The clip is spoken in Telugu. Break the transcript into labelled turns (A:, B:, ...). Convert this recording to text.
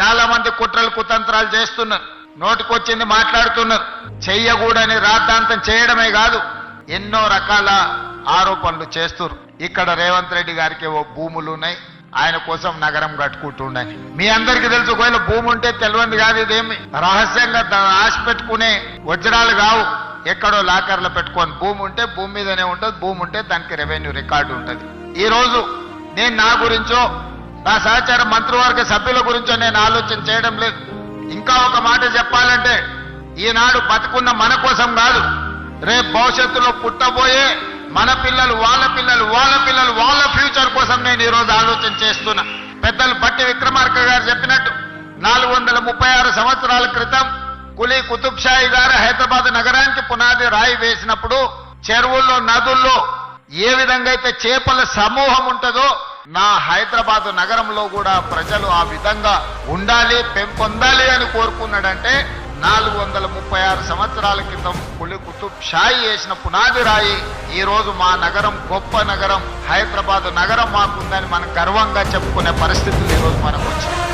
A: చాలా మంది కుట్రలు కుతంత్రాలు చేస్తున్నారు. నోటికొచ్చింది మాట్లాడుతున్నారు. చెయ్యకూడని రాద్ధాంతం చేయడమే కాదు ఎన్నో రకాల ఆరోపణలు చేస్తున్నారు ఇక్కడ రేవంత్ రెడ్డి గారికి ఓ భూములు ఉన్నాయి. ఆయన కోసం నగరం కట్టుకుంటుండని మీ అందరికీ తెలుసు ఒకవేళ భూమి ఉంటే తెలియంది కాదు ఇదేమి. రహస్యంగా ఆశ పెట్టుకునే వజ్రాలు కావు. ఎక్కడో లాకర్లు పెట్టుకొని భూమి ఉంటే భూమి మీదనే ఉంటుంది భూమి ఉంటే దానికి రెవెన్యూ రికార్డు ఉంటుంది. ఈ రోజు నేను నా గురించో నా సహచార మంత్రివర్గ సభ్యుల గురించో నేను ఆలోచన చేయడం లేదు. ఇంకా ఒక మాట చెప్పాలంటే ఈనాడు బతుకున్న మన కోసం కాదు రేపు భవిష్యత్తులో పుట్టబోయే మన పిల్లలు వాళ్ళ పిల్లలు వాళ్ళ పిల్లలు వాళ్ళ ఫ్యూచర్ కోసం నేను ఈరోజు ఆలోచన చేస్తున్నా. పెద్దలు బట్టి విక్రమార్క గారు చెప్పినట్టు నాలుగు వందల ముప్పై ఆరు సంవత్సరాల క్రితం కులీ కుతుబ్షాయి గారు హైదరాబాద్ నగరానికి పునాది రాయి వేసినప్పుడు చెరువుల్లో నదుల్లో ఏ విధంగా అయితే చేపల సమూహం ఉంటుందో నా హైదరాబాద్ నగరంలో కూడా ప్రజలు ఆ విధంగా ఉండాలి పెంపొందాలి అని కోరుకున్నాడంటే నాలుగు వందల ముప్పై ఆరు సంవత్సరాల క్రితం కులి కుతుబ్ షాయి వేసిన పునాది రాయి ఈ రోజు మా నగరం గొప్ప నగరం హైదరాబాద్ నగరం మాకుందని మనం గర్వంగా చెప్పుకునే పరిస్థితులు ఈ రోజు మనకు వచ్చింది